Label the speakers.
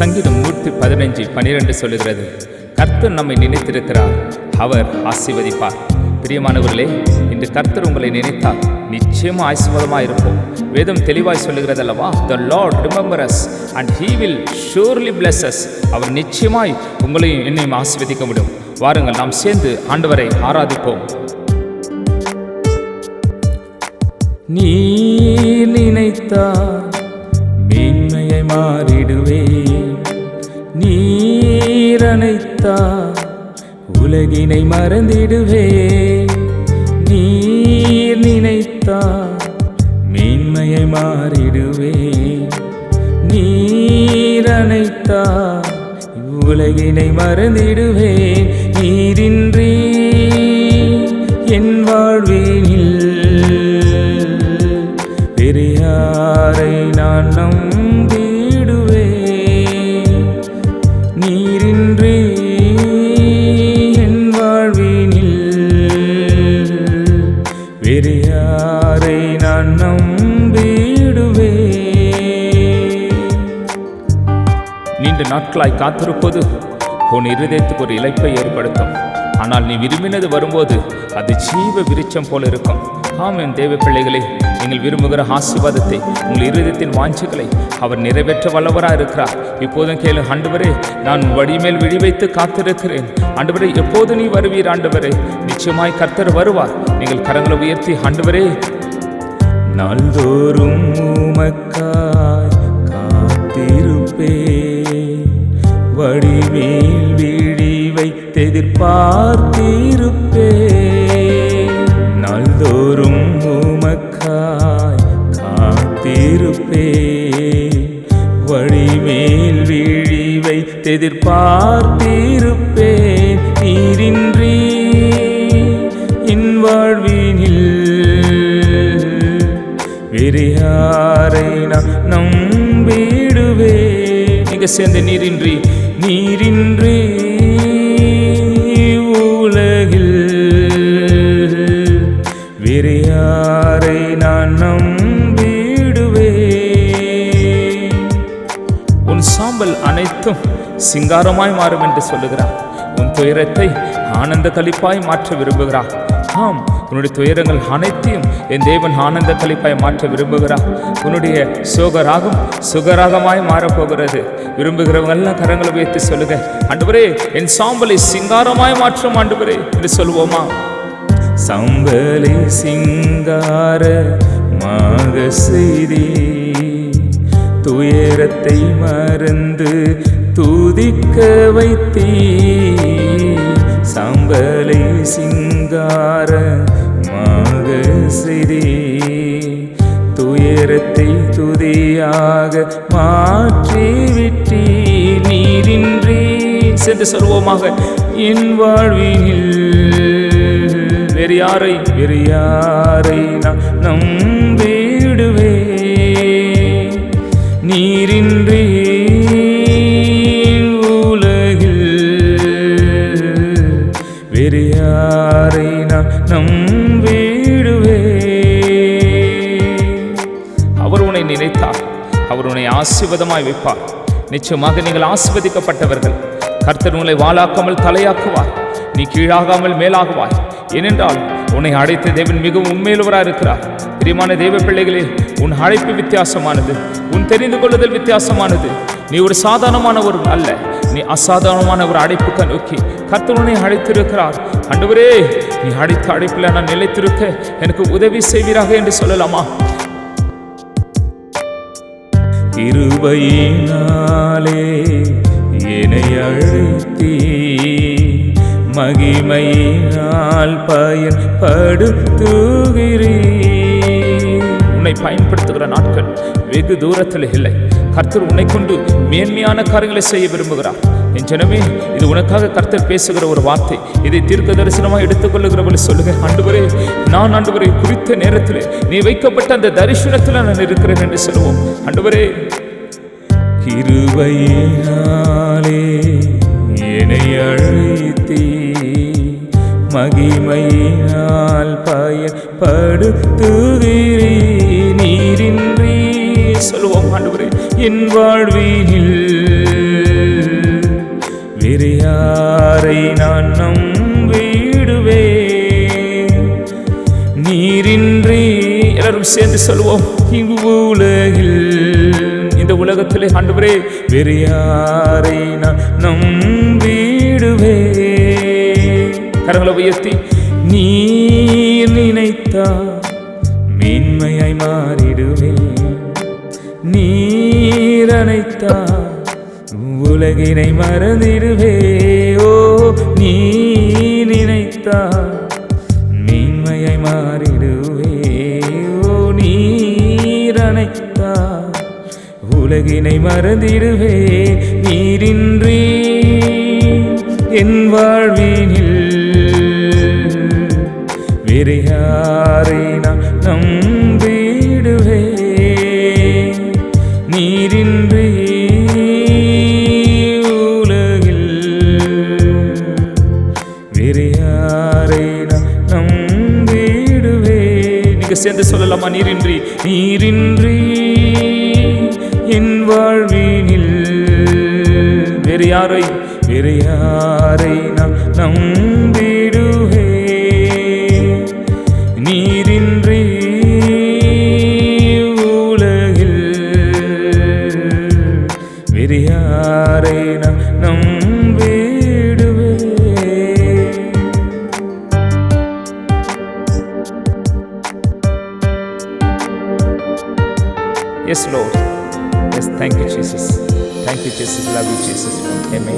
Speaker 1: சங்கீதம் நூற்றி பதினைஞ்சு பனிரெண்டு சொல்லுகிறது கர்த்தர் நம்மை நினைத்திருக்கிறார் அவர் ஆசீர்வதிப்பார். பிரியமானவர்களே இன்று கர்த்தர் உங்களை நினைத்தார். நிச்சயமா ஆசீர்வாதமாக இருப்போம் வேதம் தெளிவாய் சொல்லுகிறது அல்லவா the Lord remember us and he will surely bless us அவர் நிச்சயமாய் உங்களையும் என்னையும் ஆசீர்வதிக்க முடியும். வாருங்கள் நாம் சேர்ந்து ஆண்டவரை ஆராதிப்போம். நீ நினைத்தார் மேன்மையை மாறிடுவே நீரனைத்தா உலகினை மறந்திடுவே மாறிடுவேன் மாறிடுவே. நீரனைத்தா உலகினை மறந்திடுவே நீரின்றி என் வாழ்வினில் பெரியாரை நான் நம்பிடுவேன். நீரின்றி என் வாழ்வினில் பெரியாரை நான் நம்பிடுவே நீண்ட நாட்களாய் காத்திருப்பது உன் இருதயத்துக்கு ஒரு இழைப்பை ஏற்படுத்தும். ஆனால் நீ விரும்பினது வரும்போது அது ஜீவ விருச்சம் போல இருக்கும். ஆம் என் தேவ பிள்ளைகளே நீங்கள் விரும்புகிற ஆசீர்வாதத்தை உங்கள் இருதயத்தின் வாஞ்சுகளை அவர் நிறைவேற்ற வல்லவராக இருக்கிறார். இப்போதும் கேளு ஆண்டவரே நான் உன் வழிமேல் விழி வைத்து காத்திருக்கிறேன். ஆண்டவரே எப்போது நீ வருவீர் ஆண்டவரே? நிச்சயமாய் கர்த்தர் வருவார். நீங்கள் கரங்களை உயர்த்தி ஆண்டவரே நாள்தோறும் உமக்காய் காத்திருப்பே வடிவேல் விழி வைத்தெதிர்பார்த்திருப்பே நாள்தோறும் உமக்காய் காத்திருப்பே வழிமேல் விழி வைத்தெதிர்பார்த்திருப்பே நீரின்றி என் வாழ்வினில் வேறு நான் நம்பிடுவே நீங்க சேர்ந்த நீரின்றி? அனைத்தும் சிங்காரமாய் மாறும் என்று சொல்லுகிறார். உன் துயரத்தை ஆனந்த கழிப்பாய் மாற்ற விரும்புகிறார். ஆம் உன்னுடைய துயரங்கள் அனைத்தையும் என் தேவன் ஆனந்த கழிப்பாய் மாற்ற விரும்புகிறார். உன்னுடைய சோகராகம் சுகராகமாய் மாறப்போகிறது. விரும்புகிறவங்க எல்லாம் கரங்களை வைத்து சொல்லுங்க. ஆண்டவரே என் சாம்பலை சிங்காரமாய் மாற்றும் ஆண்டவரே என்று சொல்லுவோமா? சாம்பலை சிங்கார மாக செய்தி. துயரத்தை மறந்து துதிக்க வைத்தீ சம்பலை சிங்கார மாக செய்தே துயரத்தை துதியாக மாற்றி விட்டீ நீரின்றி சென்று சொல்வோமாக என் வாழ்வினில். வேறு யாரை வேறு யாரை நான் நம்பிடுவே நீரின்றி ஆசீர்வாதமாய் வைப்பார். நிச்சயமாக நீங்கள் ஆசீர்வதிக்கப்பட்டவர்கள். கர்த்தர் உங்களை வாழாக்காமல் தலையாக்குவார். நீ கீழாகாமல் மேலாகுவாய். ஏனென்றால் உன்னை அழைத்த தேவன் மிகவும் உண்மையிலவராக இருக்கிறார். பிரியமான தெய்வ பிள்ளைகளே உன் அழைப்பு வித்தியாசமானது. உன் தெரிந்து கொள்ளுதல் வித்தியாசமானது. நீ ஒரு சாதாரணமான ஒரு அல்ல. நீ அசாதாரணமான ஒரு அழைப்புக்கு நோக்கி கர்த்தர் அழைத்திருக்கிறார். அன்றுவரே நீ அழைத்த அழைப்பில் நான் நிலைத்திருக்க எனக்கு உதவி செய்வீராக என்று சொல்லலாமா? கிருபையினாலே என்னை அழுத்தி மகிமையினால் பயன்படுத்துகிறீ உன்னை பயன்படுத்துகிற நாட்கள் வெகு தூரத்தில் இல்லை. கர்த்தர் உன்னை கொண்டு மேன்மையான காரியங்களை செய்ய விரும்புகிறார். என் ஜனமே இது உனக்காக கர்த்தர் பேசுகிற ஒரு வார்த்தை. இதை தீர்க்க தரிசனமாக எடுத்துக்கொள்ளுகிறவர்கள் சொல்லுங்க ஆண்டுவரே நான் ஆண்டவரை குறித்த நேரத்தில் நீ வைக்கப்பட்ட அந்த தரிசனத்தில் நான் இருக்கிறேன் என்று சொல்லுவோம். ஆண்டுவரே கிருபையினாலே என்னை அழைத்தே மகிமையினால் பயன்படுத்துகிறே நீரின்றி சொல்லுவோம். ஆண்டுவரே என் வாழ்வினில் எல்லாரும் சேர்ந்து சொல்லுவோம் உலகில் இந்த உலகத்திலே ஆண்டவரே வேறு யாரை நான் நம்பிடுவே கரங்களை உயர்த்தி நீ நினைத்தா மேன்மையாய் மாறிடுவேன். நீரனைத்தா உலகினை மறந்திடுவே ஓ நீ நினைத்தா மீன்மையை மாறிடுவே உலகினை மறந்திடுவே நீரின்றி என் வாழ்வினில் வேறு யாரை நான் நம்பிடுவே நீரின்றி உலகில் வேறு யாரை நான் நம்பிடுவே நீங்கள் சேர்ந்து சொல்லலாமா? நீரின்றி நீரின்றி என் வாழ்வினில். வேறு யாரை வேறு யாரை நான் நம்பிடுவே? நீரின்றி உலகில் வேறு யாரை நான் நம்பிடுவே? Yes, Lord. Thank you Jesus thank you Jesus love you Jesus ఎమే